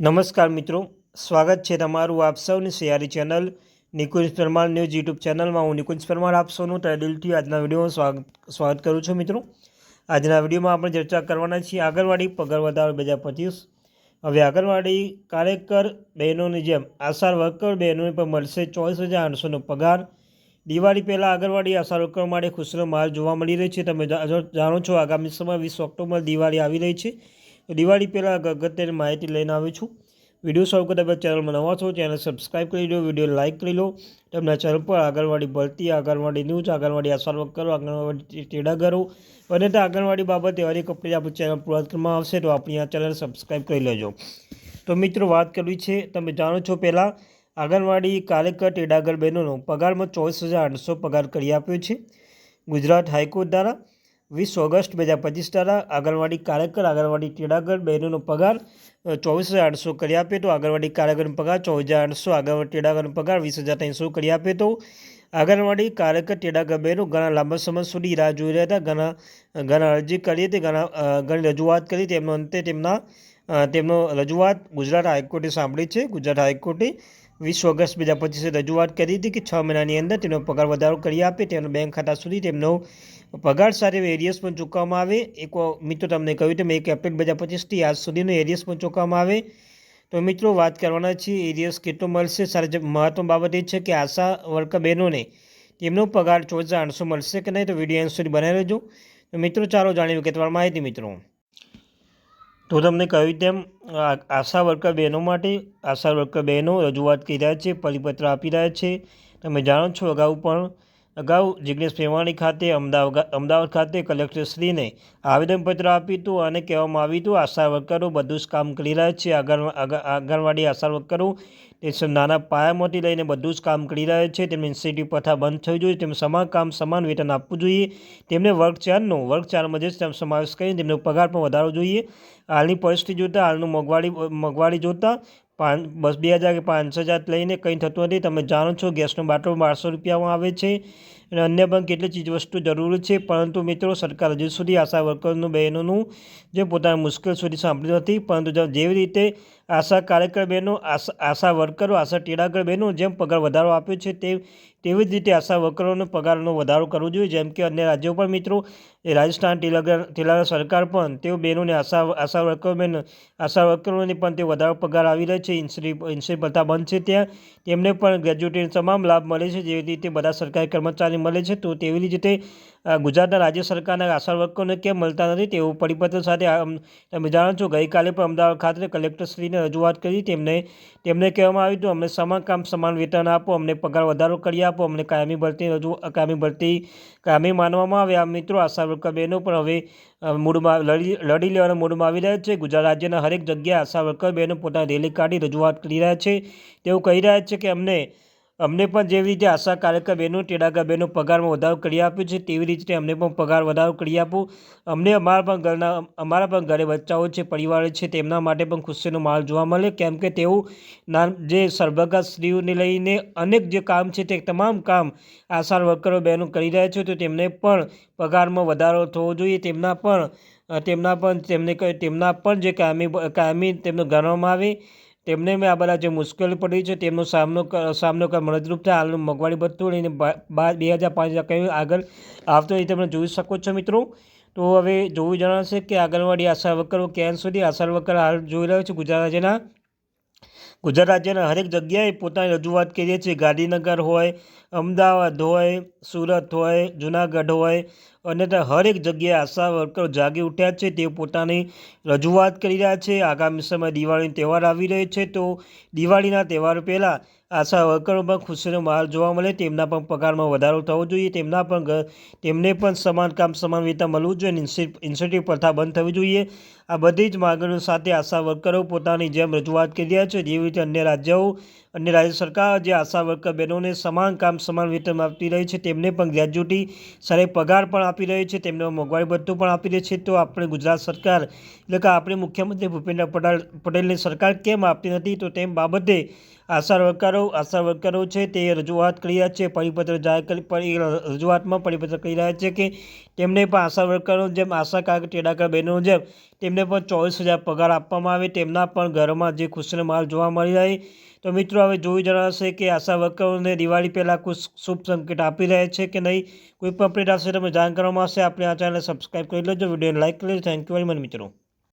નમસ્કાર મિત્રો, સ્વાગત છે તમારું આપ સૌની સિયારી channel Nikunj Parmar news YouTube ચેનલમાં. હું નિકુંજ પરમાર આપ સૌનું તહે આજના વિડીયોમાં સ્વાગત કરું છું મિત્રો. આજના વિડીયોમાં આપણે ચર્ચા કરવાના છીએ આંગણવાડી પગાર વધારો બે હજાર પચીસ. હવે આંગણવાડી કાર્યકર બહેનોની જેમ આશા વર્કર બહેનોને પણ મળશે ચોવીસ હજાર આઠસોનો પગાર. દિવાળી પહેલાં આંગણવાડી આશા વર્કર માટે ખુશનો માર જોવા મળી રહી છે. તમે જાણો છો આગામી સમય વીસ ઓક્ટોબર દિવાળી આવી રહી છે. દિવાળી પહેલાં અગત્યની માહિતી લઈને આવ્યો છું. વીડિયો શરૂ કરતા ચેનલમાં નવા છો ચેનલ સબસ્ક્રાઈબ કરી લો, વીડિયો લાઇક કરી લો. તમને ચેનલ પર આંગણવાડી ભરતી, આંગણવાડી ન્યૂઝ, આંગણવાડી આશા વર્કરો, આંગણવાડી તેડાગરો અને તે આંગણવાડી બાબતે હરેક અપડેટ આપણું ચેનલ પૂરા કરવામાં આવશે તો આપણી આ ચેનલ સબસ્ક્રાઈબ કરી લેજો. તો મિત્રો, વાત કરવી છે, તમે જાણો છો પહેલાં, આંગણવાડી કાર્યકર ટેડાગર બહેનોનો પગારમાં ચોવીસ હજાર આઠસો પગાર કરી આપ્યો છે. ગુજરાત હાઈકોર્ટ દ્વારા વીસ ઓગસ્ટ બે હજાર પચીસ દ્વારા આંગણવાડી કાર્યકર, આંગણવાડી ટેડાગર બહેનોનો પગાર ચોવીસ હજાર આઠસો કરી આપે તો આંગણવાડી કાર્યકરનો પગાર, ચોવીસ હજાર આઠસો આંગણવાડી તેડાગરનો પગાર, વીસ હજાર ત્રણસો કરી આપે તો આંગણવાડી કાર્યકર, ટેડાગર બહેનો ઘણા લાંબા સમય સુધી રાહ જોઈ રહ્યા હતા. ઘણા ઘણા અરજી કરી હતી, ઘણા ઘણી રજૂઆત કરી તેમનો અંતે તેમના તેમનો રજૂઆત ગુજરાત હાઈકોર્ટે સાંભળી છે. ગુજરાત હાઈકોર્ટે વીસ ઓગસ્ટ બે હજાર પચીસે રજૂઆત કરી હતી કે છ મહિનાની અંદર તેનો પગાર વધારો કરી આપે તેનો બેંક ખાતા સુધી તેમનો પગાર સાથે એરિયસ પણ ચૂકવવામાં આવે. એક મિત્રો તમને કહ્યું તેમ એક એપ્રિલ બે હજાર પચીસથી આજ સુધીનો એરિયસ પણ ચૂકવવામાં આવે. તો મિત્રો વાત કરવાના છીએ એરિયસ કેટલો મળશે? સારી જે બાબત એ છે કે આશા વર્કર બહેનોને તેમનો પગાર ચોવીસ હજાર આઠસો મળશે કે નહીં? તો વીડિયો એન્ડ સુધી બનાવી રહેજો તો મિત્રો ચાલો જાણીએ વિગતવાર માહિતી મિત્રો. તો તમને કહ્યું તેમ આશા વર્કર બહેનો માટે આશા વર્કર બહેનો રજૂઆત કરી રહ્યા છે, પરિપત્ર આપી રહ્યા છે. તમે જાણો છો અગાઉ પણ અગાઉ જિગ્નેશ મેવાણી ખાતે અમદાવાદ અમદાવાદ ખાતે કલેક્ટરશ્રીને આવેદનપત્ર આપ્યું હતું અને કહેવામાં આવ્યું હતું, આશા વર્કરો બધું જ કામ કરી રહ્યા છે. આગળ આંગણ- આંગણવાડી આશા વર્કરો, તે નાના પાયામાંથી લઈને બધું જ કામ કરી રહ્યા છે. તેમને ઇન્સ્ટિટ્યૂટ પ્રથા બંધ થવી જોઈએ. તેમને સમાન કામ, સમાન વેતન આપવું જોઈએ. તેમને વર્ગ ચારનો વર્ગ ચારમાં જે તેમ સમાવેશ કરીને તેમનો પગાર પણ વધારવો જોઈએ. હાલની પરિસ્થિતિ જોતાં, હાલનું મોંઘવારી મોંઘવારી જોતાં, પાંચ બસ બે હજાર કે પાંચ હજાર લઈને કંઈ થતું નથી. તમે જાણો છો, ગેસનો બાટલો બારસો રૂપિયામાં આવે છે. અને અન્ય પણ કેટલી ચીજવસ્તુ જરૂરી છે. પરંતુ મિત્રો, સરકાર હજુ સુધી આશા વર્કરનું, બહેનોનું જે પોતાની મુશ્કેલ સુધી સાંભળ્યું નથી. પરંતુ જેવી રીતે આશા કાર્યકર બહેનો, આશા આશા વર્કરો, આશા ટેડાગર બહેનો જેમ પગાર વધારો આપ્યો છે તે તેવી જ રીતે આશા વર્કરોનો પગારનો વધારો કરવો જોઈએ. જેમ કે અન્ય રાજ્યો પણ મિત્રો રાજસ્થાન તેલંગાણા સરકાર પણ તેઓ બહેનોને આશા આશા વર્કરો બેન આશા વર્કરોને પણ તે વધારો પગાર આવી રહ્યો છે. ઇન્સ્રી ઇન્સ્રી પ્રથા બંધ છે ત્યાં. તેમને પણ ગ્રેજ્યુએટીને તમામ લાભ મળે છે. જેવી રીતે બધા સરકારી કર્મચારી મળે છે, તો તેવી જ રીતે ગુજરાતના રાજ્ય સરકારના આશા વર્કરોને કેમ મળતા નથી તેવું પરિપત્ર સાથે તમે જાણો છો, ગઈકાલે પણ અમદાવાદ ખાતે કલેક્ટરશ્રીને રજૂઆત કરી, તેમને તેમને કહેવામાં આવ્યું હતું, અમને સમાન કામ, સમાન વેતન આપો, અમને પગાર વધારો કરી આપો, અમને કાયમી ભરતી રજૂ, કાયમી ભરતી, કાયમી માનવામાં આવે. આ મિત્રો, આશા વર્કર બહેનો પણ હવે મૂડમાં લડી લડી લેવાના મૂડમાં આવી રહ્યા છે. ગુજરાત રાજ્યના હરેક જગ્યાએ આશા વર્કર બહેનો પોતાની રેલી કાઢી રજૂઆત કરી રહ્યા છે. તેઓ કહી રહ્યા છે કે અમને અમને પણ જેવી રીતે આશા કાર્યકર તેડાગર બહેનો પગારમાં વધારો કરી આપ્યો છે, તેવી રીતે અમને પણ પગાર વધારો કરી આપો. અમને અમારા પણ ઘરના, અમારા પણ ઘરે બચ્ચાઓ છે, પરિવારો છે, તેમના માટે પણ ખુશીનો માહોલ જોવા મળે. કેમ કે તેઓ ના જે સરભગા સ્ત્રીઓને લઈને અનેક જે કામ છે તે તમામ કામ આશા વર્કરો બહેનો કરી રહ્યા છે, તો તેમને પણ પગારમાં વધારો થવો જોઈએ. તેમના પણ તેમના પણ, તેમને તેમના પણ જે કાયમી કાયમી તેમને ગણવામાં આવે તેમને મેં આ બધા જે મુશ્કેલી પડી છે તેમનો સામનો સામનો કરવા મદદરૂપ થાય. હાલનું મોંઘવારી ભથ્થું અને બે હજાર પાંચ હજાર કહ્યું, આગળ આવતો એ તમે જોઈ શકો છો મિત્રો. તો હવે જોવું જણાશે કે આંગણવાડી આશા વર્કરો ક્યાં સુધી આશા વર્કર હાલ જોઈ રહ્યો છે? ગુજરાત રાજ્યના ગુજરાત રાજ્યના હરેક જગ્યાએ પોતાની રજૂઆત કરીએ છીએ. ગાંધીનગર હોય, અમદાવાદ હોય, સુરત હોય, જુનાગઢ હોય અને તે હરેક જગ્યાએ આશા વર્કરો જાગી ઉઠ્યા છે. તે પોતાની રજૂઆત કરી રહ્યા છે. આગામી સમયે દિવાળીનો તહેવાર આવી રહ્યો છે. તો દિવાળીના તહેવાર પહેલાં આશા વર્કરોમાં ખુશીનો માહોલ જોવા મળે. તેમના પણ પગારમાં વધારો થવો જોઈએ. તેમના પણ તેમને પણ સમાન કામ, સમાન વેતન મળવું જોઈએ અને ઇન્સેન્ટિવ પ્રથા બંધ થવી જોઈએ. આ બધી જ માગણીઓ સાથે આશા વર્કરો પોતાની જેમ રજૂઆત કરી રહ્યા છે. જેવી રીતે અન્ય રાજ્યો અને રાજ્ય સરકાર જે આશા વર્કર બહેનોને સમાન કામ, સમાન વેતન આપતી રહી છે, તેમને પણ ગ્રેજ્યુટી, સારી પગાર પણ આપી રહી છે તેમને મોંઘવારી ભથ્થું પણ આપી રહી છે. તો આપણે ગુજરાત સરકાર, એટલે કે આપણે મુખ્યમંત્રી ભૂપેન્દ્ર પટેલ, પટેલની સરકાર કેમ આપતી નથી, તો તેમ બાબતે આશા વર્કરો આશા વર્કરો છે, તે રજૂઆત કરી રહ્યા છે, પરિપત્ર જાહેર કરી રજૂઆતમાં પરિપત્ર કરી રહ્યા છે કે તેમને પણ આશા વર્કરો જેમ આશા કાક ટેડાકર બહેનો જેમ તેમને પણ ચોવીસ હજાર પગાર આપવામાં આવે, તેમના પણ ઘરમાં જે ખુશીનો માલ જોવા મળી રહે તો મિત્રો, હવે જોઈ જણાશે કે આશા વર્કરોને દિવાળી પહેલાં કોઈ શુભ સંકેત આપી રહ્યા છે કે નહીં? કોઈ પણ અપડેટ આવશે તમે જાણ કરવામાં આવશે. આપણે આ ચેનલ સબસ્ક્રાઈબ કરી લેજો, વિડીયોને લાઈક કરી લેજો. થેન્ક યુ વેરી મચ મિત્રો.